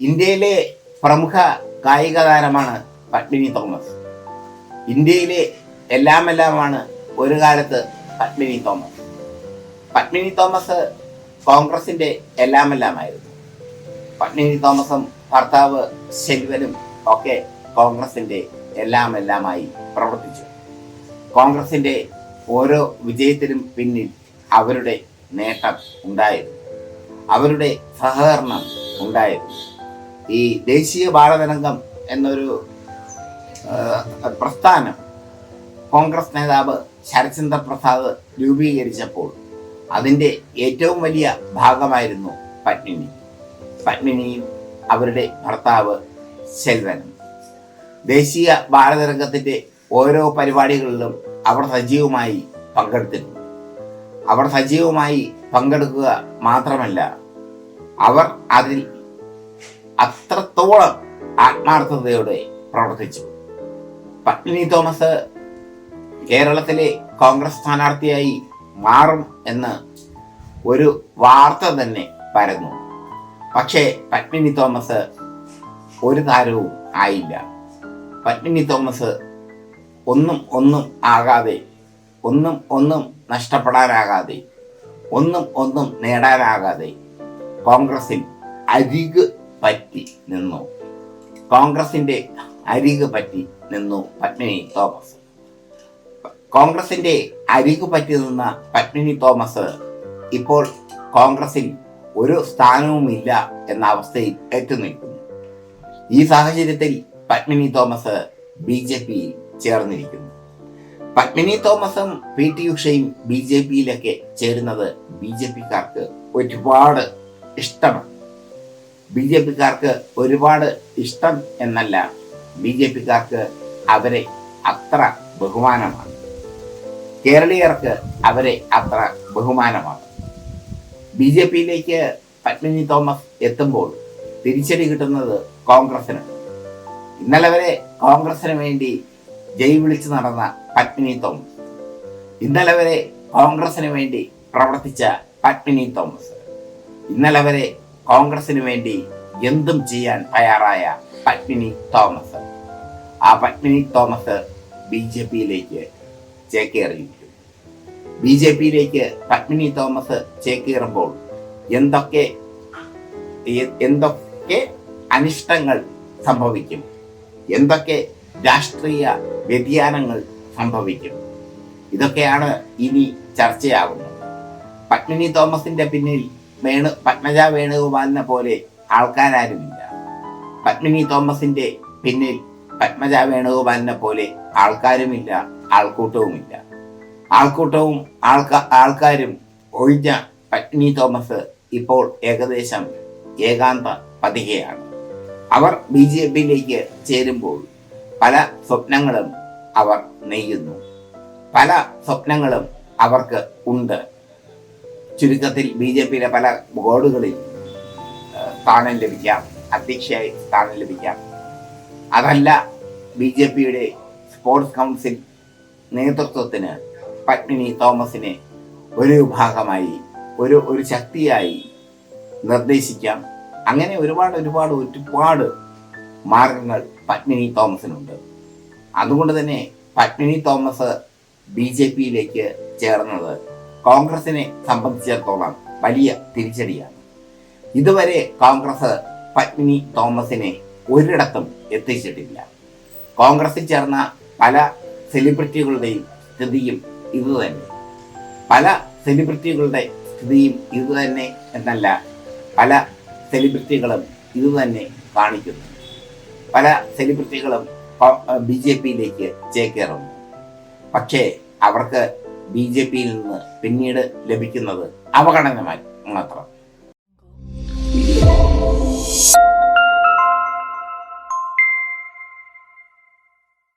ഇന്ത്യയിലെ പ്രമുഖ കായിക താരമാണ് പത്മിനി തോമസ്. ഇന്ത്യയിലെ എല്ലാമെല്ലാമാണ് ഒരു കാലത്ത് പത്മിനി തോമസ്. പത്മിനി തോമസ് കോൺഗ്രസിന്റെ എല്ലാമെല്ലാമായിരുന്നു. പത്മിനി തോമസും ഭർത്താവ് ശെൽവനും ഒക്കെ കോൺഗ്രസിന്റെ എല്ലാമെല്ലാമായി പ്രവർത്തിച്ചു. കോൺഗ്രസിന്റെ ഓരോ വിജയത്തിനും പിന്നിൽ അവരുടെ നേട്ടം ഉണ്ടായിരുന്നു. അവരുടെ സഹകരണം ഉണ്ടായിരുന്നു. ഈ ദേശീയ ബാലതരംഗം എന്നൊരു പ്രസ്ഥാനം കോൺഗ്രസ് നേതാവ് ശരത്ചന്ദ്ര പ്രസാദ് രൂപീകരിച്ചപ്പോൾ അതിന്റെ ഏറ്റവും വലിയ ഭാഗമായിരുന്നു പത്മിനി. പത്മിനിയും അവരുടെ ഭർത്താവ് ശെൽവനും. ദേശീയ ബാലതരംഗത്തിന്റെ ഓരോ പരിപാടികളിലും അവർ സജീവമായി പങ്കെടുത്തിരുന്നു അവർ സജീവമായി പങ്കെടുക്കുക മാത്രമല്ല അവർ അതിൽ അത്രത്തോളം ആത്മാർത്ഥതയോടെ പ്രവർത്തിച്ചു. പത്മിനി തോമസ് കേരളത്തിലെ കോൺഗ്രസ് സ്ഥാനാർത്ഥിയായി മാറും എന്ന് ഒരു വാർത്ത തന്നെ പരന്നു. പക്ഷേ പത്മിനി തോമസ് ഒരു താരവും ആയില്ല. പത്മിനി തോമസ് ഒന്നും ഒന്നും ആകാതെ ഒന്നും ഒന്നും നഷ്ടപ്പെടാനാകാതെ ഒന്നും ഒന്നും നേടാനാകാതെ കോൺഗ്രസിൽ അരിക് പറ്റി നിന്നു. കോൺഗ്രസിന്റെ അരിക് പറ്റി നിന്നു പത്മിനി തോമസ്. കോൺഗ്രസിന്റെ അരികു പറ്റി നിന്ന പത്മിനി തോമസ് ഇപ്പോൾ കോൺഗ്രസിൽ ഒരു സ്ഥാനവുമില്ല എന്ന അവസ്ഥയിൽ ഏറ്റുനിൽക്കുന്നു നിൽക്കുന്നു. ഈ സാഹചര്യത്തിൽ പത്മിനി തോമസ് ബി ജെ പിയിൽ ചേർന്നിരിക്കുന്നു. പത്മിനി തോമസും പി ടി ഉഷയും ബി ജെ പിയിലൊക്കെ ചേരുന്നത് ബി ജെ പിക്കാർക്ക് ഒരുപാട് ഇഷ്ടമാണ് ബി ജെ പിക്കാർക്ക് ഒരുപാട് ഇഷ്ടം എന്നല്ല ബി ജെ പിക്കാർക്ക് അവരെ അത്ര ബഹുമാനമാണ്. കേരളീയർക്ക് അവരെ അത്ര ബഹുമാനമാണ്. ബി ജെ പിയിലേക്ക് പത്മിനി തോമസ് എത്തുമ്പോൾ തിരിച്ചടി കിട്ടുന്നത് കോൺഗ്രസിന് ഇന്നലെ വരെ കോൺഗ്രസിന് വേണ്ടി ജയ് വിളിച്ചു നടന്ന പത്മിനി തോമസ് ഇന്നലെ വരെ കോൺഗ്രസിന് വേണ്ടി പ്രവർത്തിച്ച പത്മിനി തോമസ്. ഇന്നലെ വരെ കോൺഗ്രസിന് വേണ്ടി എന്തും ചെയ്യാൻ തയ്യാറായ പത്മിനി തോമസ്. ആ പത്മിനി തോമസ് ബി ജെ പിയിലേക്ക് ചേക്കേറിയിരിക്കും ബി ജെ പിയിലേക്ക് പത്മിനി തോമസ് ചേക്കേറുമ്പോൾ എന്തൊക്കെ എന്തൊക്കെ അനിഷ്ടങ്ങൾ സംഭവിക്കും? എന്തൊക്കെ രാഷ്ട്രീയ വ്യതിയാനങ്ങൾ സംഭവിക്കും? ഇതൊക്കെയാണ് ഇനി ചർച്ചയാകുന്നത് പത്മിനി തോമസിന്റെ പിന്നിൽ വേണു പത്മജ വേണുഗോപാലിനെ പോലെ ആൾക്കാരാരുമില്ല. പത്മിനി തോമസിന്റെ പിന്നിൽ പത്മജ വേണുഗോപാലിനെ പോലെ ആൾക്കാരുമില്ല ആൾക്കൂട്ടവുമില്ല. ആൾക്കൂട്ടവും ആൾക്കാ ആൾക്കാരും ഒഴിഞ്ഞ പത്മിനി തോമസ് ഇപ്പോൾ ഏകദേശം ഏകാന്ത പതികയാണ്. അവർ ബി ജെ പിയിലേക്ക് ചേരുമ്പോൾ പല സ്വപ്നങ്ങളും അവർ നെയ്യുന്നു. പല സ്വപ്നങ്ങളും അവർക്ക് ഉണ്ട്. ചുരുക്കത്തിൽ ബി ജെ പിയിലെ പല ബോർഡുകളിൽ സ്ഥാനം ലഭിക്കാം അധ്യക്ഷയായി സ്ഥാനം ലഭിക്കാം. അതല്ല ബി ജെ പിയുടെ സ്പോർട്സ് കൗൺസിൽ നേതൃത്വത്തിന് പത്മിനി തോമസിനെ ഒരു വിഭാഗമായി ഒരു ഒരു ശക്തിയായി നിർദ്ദേശിക്കാം. അങ്ങനെ ഒരുപാട് ഒരുപാട് ഒരുപാട് മാർഗങ്ങൾ പത്മിനി തോമസിനുണ്ട്. അതുകൊണ്ട് തന്നെ പത്മിനി തോമസ് ബി ജെ പിയിലേക്ക് ചേർന്നത് കോൺഗ്രസിനെ സംബന്ധിച്ചിടത്തോളം വലിയ തിരിച്ചടിയാണ്. ഇതുവരെ കോൺഗ്രസ് പത്മിനി തോമസിനെ ഒരിടത്തും എത്തിച്ചിട്ടില്ല. കോൺഗ്രസിൽ ചേർന്ന പല സെലിബ്രിറ്റികളുടെയും സ്ഥിതിയും ഇതുതന്നെ. പല സെലിബ്രിറ്റികളുടെ സ്ഥിതിയും ഇതുതന്നെ എന്നല്ല പല സെലിബ്രിറ്റികളും ഇതുതന്നെ കാണിക്കുന്നു. പല സെലിബ്രിറ്റികളും ബി ജെ പിയിലേക്ക് ചേക്കേറുന്നു. പക്ഷേ അവർക്ക് ബി ജെ പിയിൽ നിന്ന് പിന്നീട് ലഭിക്കുന്നത് അവഗണനമായി മാത്രം.